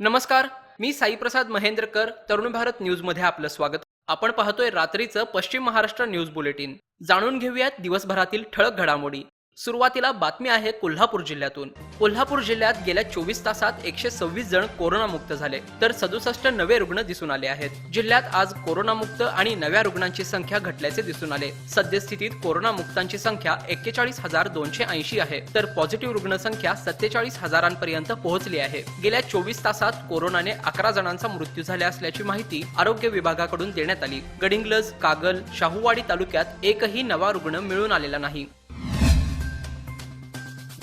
नमस्कार मी साईप्रसाद महेंद्रकर तरुण भारत न्यूजमध्ये आपलं स्वागत. आपण पाहतोय रात्रीचं पश्चिम महाराष्ट्र न्यूज बुलेटिन. जाणून घेऊयात दिवसभरातील ठळक घडामोडी. सुरुवातीला बातमी आहे कोल्हापूर जिल्ह्यातून. कोल्हापूर जिल्ह्यात गेल्या चोवीस तासात एकशे सव्वीस जण कोरोनामुक्त झाले तर सदुसष्ट नवे रुग्ण दिसून आले आहेत. जिल्ह्यात आज कोरोनामुक्त आणि नव्या रुग्णांची संख्या घटल्याचे दिसून आले. सद्यस्थितीत कोरोनामुक्तांची संख्या एक्केचाळीस हजार दोनशे ऐंशी आहे तर पॉझिटिव्ह रुग्णसंख्या सत्तेचाळीस हजारांपर्यंत पोहोचली आहे. गेल्या चोवीस तासात कोरोनाने अकरा जणांचा मृत्यू झाला असल्याची माहिती आरोग्य विभागाकडून देण्यात आली. गडिंग्लज कागल शाहूवाडी तालुक्यात एकही नवा रुग्ण मिळून आलेला नाही.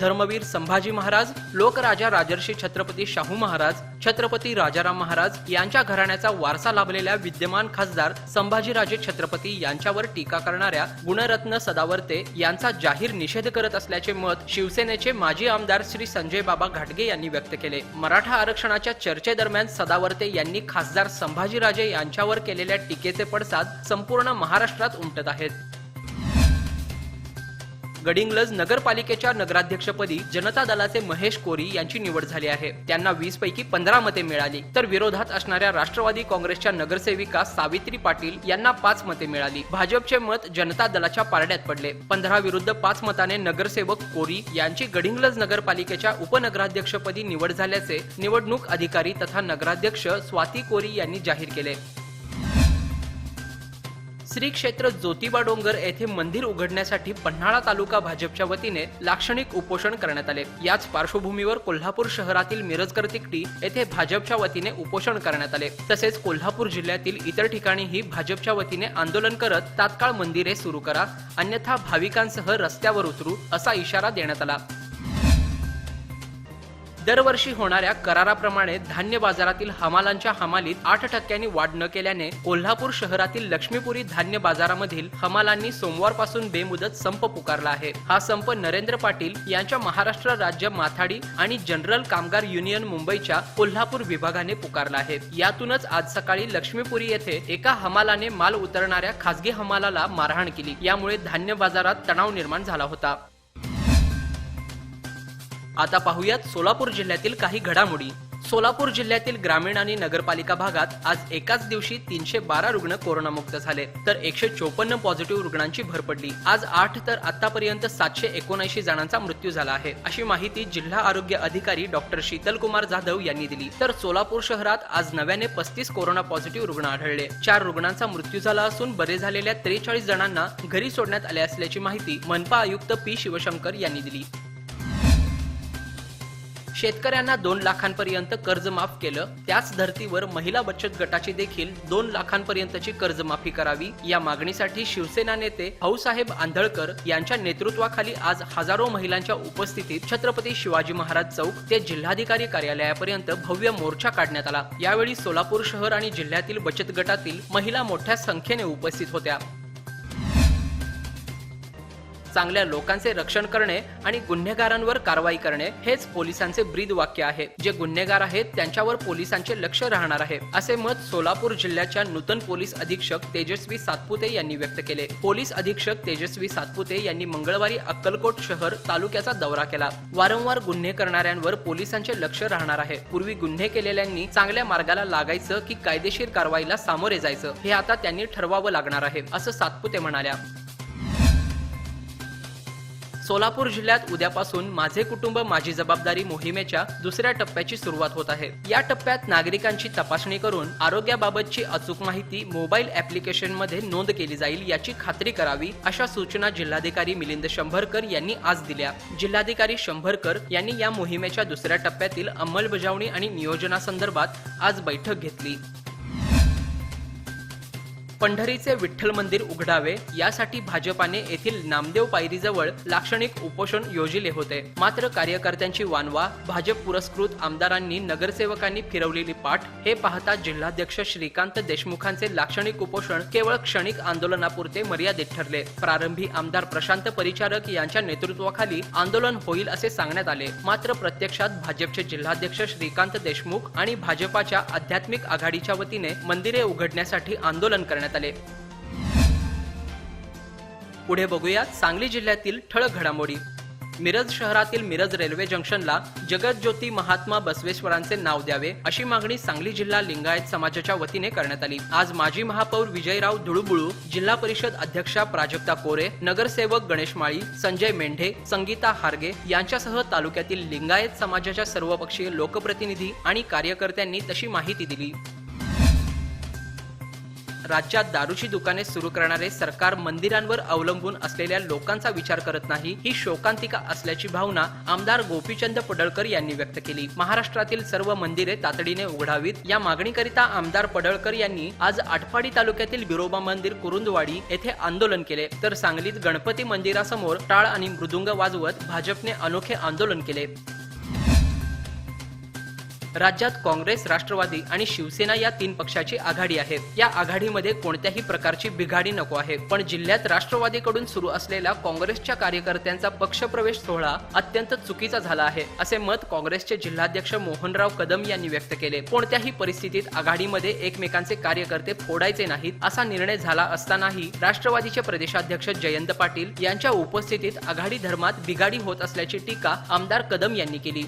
धर्मवीर संभाजी महाराज लोकराजा राजर्षी छत्रपती शाहू महाराज छत्रपती राजाराम महाराज यांच्या घराण्याचा वारसा लाभलेल्या विद्यमान खासदार संभाजीराजे छत्रपती यांच्यावर टीका करणाऱ्या गुणरत्न सदावर्ते यांचा जाहीर निषेध करत असल्याचे मत शिवसेनेचे माजी आमदार श्री संजय बाबा घाटगे यांनी व्यक्त केले. मराठा आरक्षणाच्या चर्चेदरम्यान सदावर्ते यांनी खासदार संभाजीराजे यांच्यावर केलेल्या टीकेचे पडसाद संपूर्ण महाराष्ट्रात उमटत आहेत. गडिंग्लज नगरपालिकेच्या नगराध्यक्षपदी जनता दलाचे महेश कोरी यांची निवड झाली आहे. त्यांना वीस पैकी पंधरा मते मिळाली. तर विरोधात असणाऱ्या राष्ट्रवादी काँग्रेसच्या नगरसेविका सावित्री पाटील यांना पाच मते मिळाली. भाजपचे मत जनता दलाच्या पारड्यात पडले. पंधरा विरुद्ध पाच मताने नगरसेवक कोरी यांची गडिंग्लज नगरपालिकेच्या उपनगराध्यक्षपदी निवड झाल्याचे निवडणूक अधिकारी तथा नगराध्यक्ष स्वाती कोरी यांनी जाहीर केले. श्री क्षेत्र ज्योतिबा डोंगर येथे मंदिर उघडण्यासाठी पन्हाळा तालुका भाजपच्या वतीने लाक्षणिक उपोषण करण्यात आले. याच पार्श्वभूमीवर कोल्हापूर शहरातील मिरजकर तिकटी येथे भाजपच्या वतीने उपोषण करण्यात आले. तसेच कोल्हापूर जिल्ह्यातील इतर ठिकाणीही भाजपच्या वतीने आंदोलन करत तात्काळ मंदिरे सुरू करा अन्यथा भाविकांसह रस्त्यावर उतरू असा इशारा देण्यात आला. दरवर्षी होणाऱ्या कराराप्रमाणे धान्य बाजारातील हमालांच्या हमालीत आठ टक्क्यांनी वाढ न केल्याने कोल्हापूर शहरातील लक्ष्मीपुरी धान्य बाजारामधील हमालांनी सोमवारपासून बेमुदत संप पुकारला आहे. हा संप नरेंद्र पाटील यांच्या महाराष्ट्र राज्य माथाडी आणि जनरल कामगार युनियन मुंबईच्या कोल्हापूर विभागाने पुकारला आहे. यातूनच आज सकाळी लक्ष्मीपुरी येथे एका हमालाने माल उतरणाऱ्या खासगी हमालाला मारहाण केली. यामुळे धान्य बाजारात तणाव निर्माण झाला होता. आता पाहूयात सोलापूर जिल्ह्यातील काही घडामोडी. सोलापूर जिल्ह्यातील ग्रामीण आणि नगरपालिका भागात आज एकाच दिवशी तीनशे बारा रुग्ण कोरोनामुक्त झाले तर एकशे चोपन्न पॉझिटिव्ह रुग्णांची भर पडली. आज आठ तर आतापर्यंत सातशे एकोणऐंशी जणांचा मृत्यू झाला आहे अशी माहिती जिल्हा आरोग्य अधिकारी डॉक्टर शीतल कुमार जाधव यांनी दिली. तर सोलापूर शहरात आज नव्याने पस्तीस कोरोना पॉझिटिव्ह रुग्ण आढळले. चार रुग्णांचा मृत्यू झाला असून बरे झालेल्या त्रेचाळीस जणांना घरी सोडण्यात आले असल्याची माहिती मनपा आयुक्त पी शिवशंकर यांनी दिली. शेतकऱ्यांना दोन लाखांपर्यंत कर्ज माफ केलं. त्याच धर्तीवर महिला बचत गटाची देखील दोन लाखांपर्यंतची कर्जमाफी करावी. या मागणीसाठी शिवसेना नेते भाऊसाहेब आंधळकर यांच्या नेतृत्वाखाली आज हजारो महिलांच्या उपस्थितीत छत्रपती शिवाजी महाराज चौक ते जिल्हाधिकारी कार्यालयापर्यंत भव्य मोर्चा काढण्यात आला. यावेळी सोलापूर शहर आणि जिल्ह्यातील बचत गटातील महिला मोठ्या संख्येने उपस्थित होत्या. चांगल्या लोकांचे रक्षण करणे आणि गुन्हेगारांवर कारवाई करणे हेच पोलिसांचे ब्रीद वाक्य आहे. जे गुन्हेगार आहेत त्यांच्यावर पोलिसांचे लक्ष राहणार आहे असे मत सोलापूर जिल्ह्याच्या नूतन पोलीस अधीक्षक तेजस्वी सातपुते यांनी व्यक्त केले. पोलीस अधीक्षक तेजस्वी सातपुते यांनी मंगळवारी अक्कलकोट शहर तालुक्याचा दौरा केला. वारंवार गुन्हे करणाऱ्यांवर पोलिसांचे लक्ष राहणार आहे. पूर्वी गुन्हे केलेल्यांनी चांगल्या मार्गाला लागायचं की कायदेशीर कारवाईला सामोरे जायचं हे आता त्यांनी ठरवावं लागणार आहे असं सातपुते म्हणाल्या. सोलापूर जिल्ह्यात उद्यापासून माझे कुटुंब माझी जबाबदारी मोहिमेच्या दुसऱ्या टप्प्याची सुरुवात होत आहे. या टप्प्यात नागरिकांची तपासणी करून आरोग्याबाबतची अचूक माहिती मोबाईल ऍप्लिकेशनमध्ये नोंद केली जाईल याची खात्री करावी अशा सूचना जिल्हाधिकारी मिलिंद शंभरकर यांनी आज दिल्या. जिल्हाधिकारी शंभरकर यांनी या मोहिमेच्या दुसऱ्या टप्प्यातील अंमलबजावणी आणि नियोजनासंदर्भात आज बैठक घेतली. पंढरीचे विठ्ठल मंदिर उघडावे यासाठी भाजपाने येथील नामदेव पायरीजवळ लाक्षणिक उपोषण योजिले होते. मात्र कार्यकर्त्यांची वानवा भाजप पुरस्कृत आमदारांनी नगरसेवकांनी फिरवलेली पाठ हे पाहता जिल्हाध्यक्ष श्रीकांत देशमुखांचे लाक्षणिक उपोषण केवळ क्षणिक आंदोलनापुरते मर्यादित ठरले. प्रारंभी आमदार प्रशांत परिचारक यांच्या नेतृत्वाखाली आंदोलन होईल असे सांगण्यात आले. मात्र प्रत्यक्षात भाजपचे जिल्हाध्यक्ष श्रीकांत देशमुख आणि भाजपाच्या आध्यात्मिक आघाडीच्या वतीने मंदिरे उघडण्यासाठी आंदोलन करण्यात आले. पुढे बघूया सांगली जिल्ह्यातील ठळक घडामोडी. मिरज शहरातील मिरज रेल्वे जंक्शनला जगतज्योती महात्मा बसवेश्वरांचे नाव द्यावे अशी मागणी सांगली जिल्हा लिंगायत समाजाच्या वतीने करण्यात आली. आज माजी महापौर विजयराव धुळुबुळू जिल्हा परिषद अध्यक्षा प्राजक्ता कोरे नगरसेवक गणेश माळी संजय मेंढे संगीता हार्गे यांच्यासह तालुक्यातील लिंगायत समाजाच्या सर्वपक्षीय लोकप्रतिनिधी आणि कार्यकर्त्यांनी तशी माहिती दिली. राज्यात दारूची दुकाने सुरू करणारे सरकार मंदिरांवर अवलंबून असलेल्या लोकांचा विचार करत नाही ही शोकांतिका असल्याची भावना आमदार गोपीचंद पडळकर यांनी व्यक्त केली. महाराष्ट्रातील सर्व मंदिरे तातडीने उघडावीत. या मागणीकरिता आमदार पडळकर यांनी आज आटपाडी तालुक्यातील बिरोबा मंदिर कुरुंदवाडी येथे आंदोलन केले. तर सांगलीत गणपती मंदिरासमोर टाळ आणि मृदुंग वाजवत भाजपने अनोखे आंदोलन केले. राज्यात काँग्रेस राष्ट्रवादी आणि शिवसेना या तीन पक्षाची आघाडी आहे. या आघाडीमध्ये कोणत्याही प्रकारची बिघाडी नको आहे. पण जिल्ह्यात राष्ट्रवादीकडून सुरू असलेला काँग्रेसच्या कार्यकर्त्यांचा पक्षप्रवेश सोहळा अत्यंत चुकीचा झाला आहे असे मत काँग्रेसचे जिल्हाध्यक्ष मोहनराव कदम यांनी व्यक्त केले. कोणत्याही परिस्थितीत आघाडीमध्ये एकमेकांचे कार्यकर्ते फोडायचे नाहीत असा निर्णय झाला असतानाही राष्ट्रवादीचे प्रदेशाध्यक्ष जयंत पाटील यांच्या उपस्थितीत आघाडी धर्मात बिघाडी होत असल्याची टीका आमदार कदम यांनी केली.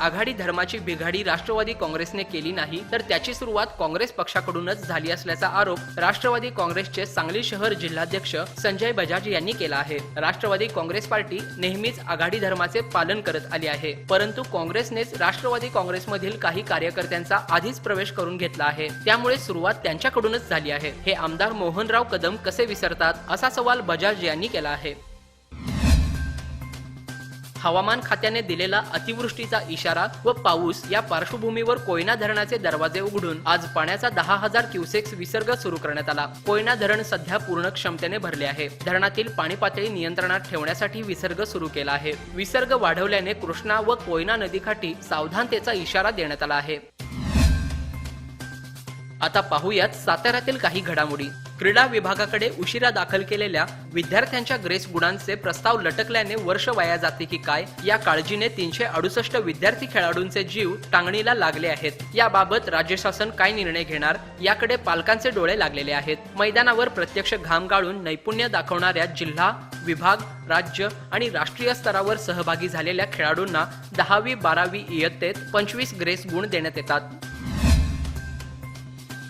आघाडी धर्माची बिघाडी राष्ट्रवादी काँग्रेसने केली नाही तर त्याची सुरुवात काँग्रेस पक्षाकडूनच झाली असल्याचा आरोप राष्ट्रवादी काँग्रेसचे सांगली शहर जिल्हाध्यक्ष संजय बजाज यांनी केला आहे. राष्ट्रवादी काँग्रेस पार्टी नेहमीच आघाडी धर्माचे पालन करत आली आहे परंतु काँग्रेसनेच राष्ट्रवादी काँग्रेसमधील काही कार्यकर्त्यांचा आधीच प्रवेश करून घेतला आहे. त्यामुळे सुरुवात त्यांच्याकडूनच झाली आहे. हे आमदार मोहनराव कदम कसे विसरतात असा सवाल बजाज यांनी केला आहे. हवामान खात्याने दिलेला अतिवृष्टीचा इशारा व पाऊस या पार्श्वभूमीवर कोयना धरणाचे दरवाजे उघडून आज पाण्याचा दहा हजार क्युसेक्स विसर्ग सुरू करण्यात आला. कोयना धरण सध्या पूर्ण क्षमतेने भरले आहे. धरणातील पाणी पातळी नियंत्रणात ठेवण्यासाठी विसर्ग सुरू केला आहे. विसर्ग वाढवल्याने कृष्णा व कोयना नदीकाठी सावधानतेचा इशारा देण्यात आला आहे. आता पाहूयात साताऱ्यातील काही घडामोडी. क्रीडा विभागाकडे उशिरा दाखल केलेल्या विद्यार्थ्यांच्या ग्रेस गुणांचे प्रस्ताव लटकल्याने वर्ष वाया जाते की काय या काळजीने तीनशे अडुसष्ट विद्यार्थी खेळाडूंचे जीव टांगणीला लागले आहेत. याबाबत राज्य शासन काय निर्णय घेणार याकडे पालकांचे डोळे लागलेले आहेत. मैदानावर प्रत्यक्ष घाम गाळून नैपुण्य दाखवणाऱ्या जिल्हा विभाग राज्य आणि राष्ट्रीय स्तरावर सहभागी झालेल्या खेळाडूंना दहावी बारावी इयत्तेत पंचवीस ग्रेस गुण देण्यात येतात.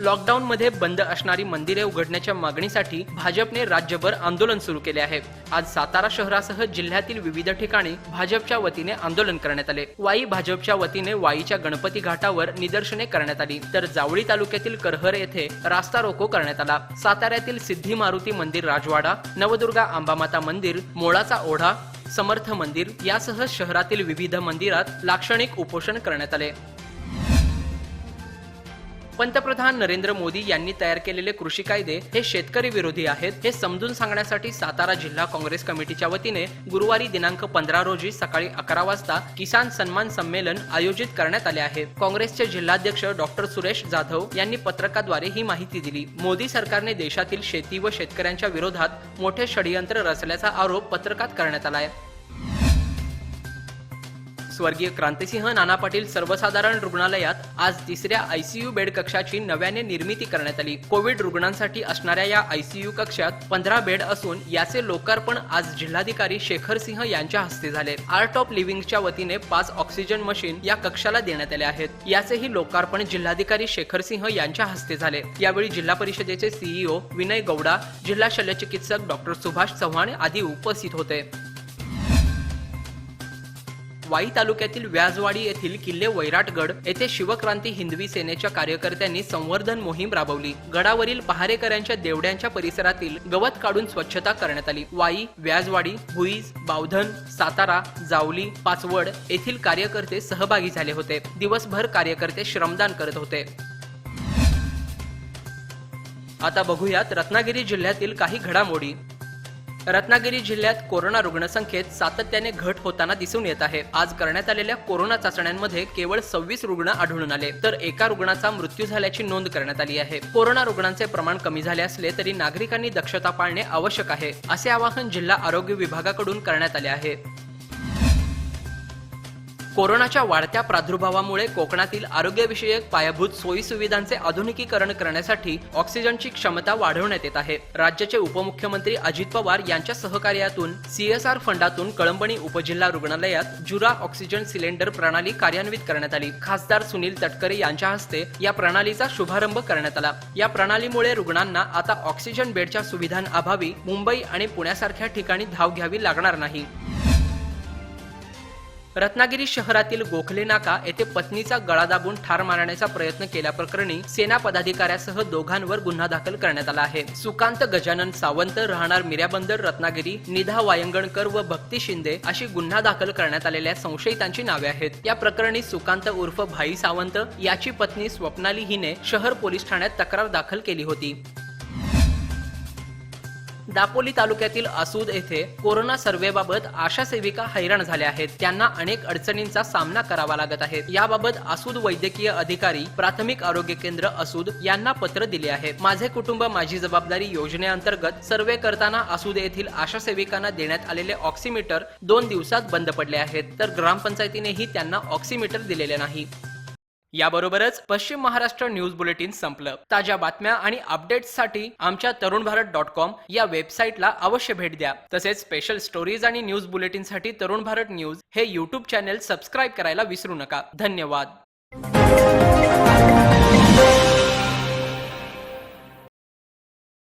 लॉकडाऊनमध्ये बंद असणारी मंदिरे उघडण्याच्या मागणीसाठी भाजपने राज्यभर आंदोलन सुरू केले आहे. आज सातारा शहरासह जिल्ह्यातील विविध ठिकाणी भाजपच्या वतीने आंदोलन करण्यात आले. वाई भाजपच्या वतीने वाईच्या गणपती घाटावर निदर्शने करण्यात आली. तर जावळी तालुक्यातील करहर येथे रास्ता रोको करण्यात आला. साताऱ्यातील सिद्धी मारुती मंदिर राजवाडा नवदुर्गा आंबामाता मंदिर मोळाचा ओढा समर्थ मंदिर यासह शहरातील विविध मंदिरात लाक्षणिक उपोषण करण्यात आले. पंतप्रधान नरेंद्र मोदी यांनी तयार केलेले कृषी कायदे हे शेतकरी विरोधी आहेत हे समजून सांगण्यासाठी सातारा जिल्हा काँग्रेस कमिटीच्या वतीने गुरुवारी दिनांक पंधरा रोजी सकाळी अकरा वाजता किसान सन्मान संमेलन आयोजित करण्यात आले आहे. काँग्रेसचे जिल्हाध्यक्ष डॉक्टर सुरेश जाधव यांनी पत्रकाद्वारे ही माहिती दिली. मोदी सरकारने देशातील शेती व शेतकऱ्यांच्या विरोधात मोठे षडयंत्र रचल्याचा आरोप पत्रकात करण्यात आला आहे. स्वर्गीय क्रांतिसिंह नाना पाटील सर्वसाधारण रुग्णालयात आज तिसऱ्या आयसीयू बेड कक्षाची नव्याने निर्मिती करण्यात आली. कोविड रुग्णांसाठी असणाऱ्या या आयसीयू कक्षात पंधरा बेड असून याचे लोकार्पण आज जिल्हाधिकारी शेखर सिंह यांच्या हस्ते झाले. आर्ट ऑफ लिव्हिंगच्या वतीने पाच ऑक्सिजन मशीन या कक्षाला देण्यात आले आहेत. याचेही लोकार्पण जिल्हाधिकारी शेखर सिंह यांच्या हस्ते झाले. यावेळी जिल्हा परिषदेचे सीईओ विनय गौडा जिल्हा शल्यचिकित्सक डॉक्टर सुभाष चव्हाण आदी उपस्थित होते. वाई तालुक्यातील व्याजवाडी येथील किल्ले वैराटगड येथे शिवक्रांती हिंदवी सेनेच्या कार्यकर्त्यांनी संवर्धन मोहीम राबवली. गडावरील पहारेकऱ्यांच्या देवड्यांच्या परिसरातील गवत काढून स्वच्छता करण्यात आली. वाई व्याजवाडी भुईज बावधन सातारा जावली पाचवड येथील कार्यकर्ते सहभागी झाले होते. दिवसभर कार्यकर्ते श्रमदान करत होते. आता बघूयात रत्नागिरी जिल्ह्यातील काही घडामोडी. रत्नागिरी जिल्ह्यात कोरोना रुग्णसंख्येत सातत्याने घट होताना दिसून येत आहे. आज करण्यात आलेल्या कोरोना चाचण्यांमध्ये केवळ सव्वीस रुग्ण आढळून आले तर एका रुग्णाचा मृत्यू झाल्याची नोंद करण्यात आली आहे. कोरोना रुग्णांचे प्रमाण कमी झाले असले तरी नागरिकांनी दक्षता पाळणे आवश्यक आहे असे आवाहन जिल्हा आरोग्य विभागाकडून करण्यात आले आहे. कोरोनाच्या वाढत्या प्रादुर्भावामुळे कोकणातील आरोग्यविषयक पायाभूत सोयी सुविधांचे आधुनिकीकरण करण्यासाठी ऑक्सिजनची क्षमता वाढवण्यात येत आहे. राज्याचे उपमुख्यमंत्री अजित पवार यांच्या सहकार्यातून सीएसआर फंडातून कळंबणी उपजिल्हा रुग्णालयात जुरा ऑक्सिजन सिलेंडर प्रणाली कार्यान्वित करण्यात आली. खासदार सुनील तटकरे यांच्या हस्ते या प्रणालीचा शुभारंभ करण्यात आला. या प्रणालीमुळे रुग्णांना आता ऑक्सिजन बेडच्या सुविधांअभावी मुंबई आणि पुण्यासारख्या ठिकाणी धाव घ्यावी लागणार नाही. रत्नागिरी शहरातील गोखले नाका येथे पत्नीचा गळा दाबून ठार मारण्याचा प्रयत्न केल्याप्रकरणी सेना पदाधिकाऱ्यासह दोघांवर गुन्हा दाखल करण्यात आला आहे. सुकांत गजानन सावंत राहणार मिऱ्याबंदर रत्नागिरी निधा वायंगणकर व भक्ती शिंदे अशी गुन्हा दाखल करण्यात आलेल्या संशयितांची नावे आहेत. या प्रकरणी सुकांत उर्फ भाई सावंत याची पत्नी स्वप्नाली हिने शहर पोलीस ठाण्यात तक्रार दाखल केली होती. दापोली तालुक्यातील आसूद येथे कोरोना सर्व्हेबाबत आशा सेविका हैराण झाल्या आहेत. त्यांना अनेक अडचणींचा सामना करावा लागत आहे. याबाबत आसूद वैद्यकीय अधिकारी प्राथमिक आरोग्य केंद्र आसूद यांना पत्र दिले आहे. माझे कुटुंब माझी जबाबदारी योजनेअंतर्गत सर्वे करताना आसूद येथील आशा सेविकांना देण्यात आलेले ऑक्सिमीटर दोन दिवसात बंद पडले आहेत. तर ग्रामपंचायतीनेही त्यांना ऑक्सिमीटर दिलेले नाही. याबरोबरच पश्चिम महाराष्ट्र न्यूज बुलेटिन संपलं. ताज्या बातम्या आणि अपडेट्ससाठी आमच्या तरुण भारत डॉट कॉम या वेबसाईटला अवश्य भेट द्या. तसेच स्पेशल स्टोरीज आणि न्यूज बुलेटिनसाठी तरुण भारत न्यूज हे यूट्यूब चॅनेल सबस्क्राईब करायला विसरू नका. धन्यवाद.